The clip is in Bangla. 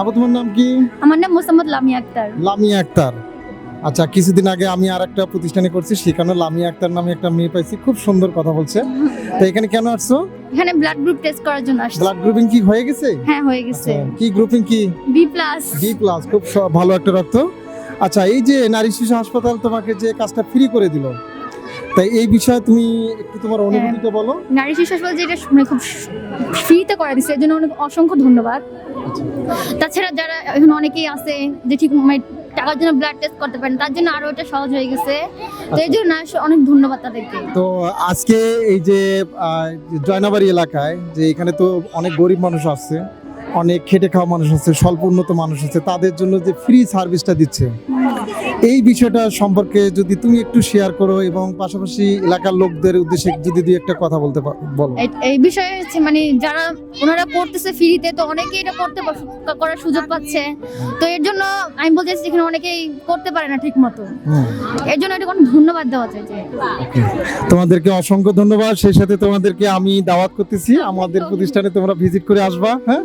আপু তোমার নাম কি? আমার নাম মোসাম্মদ লামিয়া আক্তার। লামিয়া আক্তার। আচ্ছা কিছুদিন আগে আমি আর একটা প্রতিষ্ঠানে করছি সেখানে লামিয়া আক্তার নামে একটা মেয়ে পাইছি খুব সুন্দর কথা বলছে। তো এখানে কেন আসছো? এখানে ব্লাড গ্রুপ টেস্ট করার জন্য আসছি। ব্লাড গ্রুপিং কি হয়ে গেছে? হ্যাঁ হয়ে গেছে। আচ্ছা, কি গ্রুপিং কি? বি প্লাস ডি প্লাস খুব ভালো একটা রক্ত। আচ্ছা এই যে নারী শিশু হাসপাতাল তোমাকে যে কাজটা ফ্রি করে দিল তাই এই বিষয়ে তুমি একটু তোমার অনুভূতিটা বলো। নারী শিশু হাসপাতাল যেটা মানে খুব ফ্রিতে করে দিচ্ছে এর জন্য অনেক অসংখ্য ধন্যবাদ। তাছাড়া যারা এখন অনেকেই আছে যে ঠিক মানে টাকার জন্য ব্লাড টেস্ট করতে পারেন তার জন্য আরও এটা সহজ হয়ে গেছে। তো এই জন্য অনেক ধন্যবাদ তাদেরকে। তো আজকে এই যে জয়নাবাড়ি এলাকায় যে এখানে তো অনেক গরিব মানুষ আছে অনেক খেটে খাওয়া মানুষ আছে স্বল্প উন্নত মানুষ আছে তাদের জন্য যে ফ্রি সার্ভিসটা দিচ্ছে এই বিষয়টা সম্পর্কে যদি তুমি একটু শেয়ার করো এবং পাশাপাশি এলাকার লোকদের উদ্দেশ্যে যদি দুই একটা কথা বলতে বলো। এই- বিষয়ে হচ্ছে মানে যারা ওনারা করতেছে ফ্রিতে তো অনেকেই এটা করতে করার সুযোগ পাচ্ছে। তো এর জন্য আমি বলতে চাইছি এখানে অনেকেই করতে পারে না ঠিক মতো এর জন্য এটা কোনো ধন্যবাদ দেওয়া okay. তোমাদেরকে অসংখ্য ধন্যবাদ। সেই সাথে তোমাদেরকে আমি দাওয়াত করতেছি। আমাদের প্রতিষ্ঠানে তোমরা ভিজিট করে আসবা হ্যাঁ?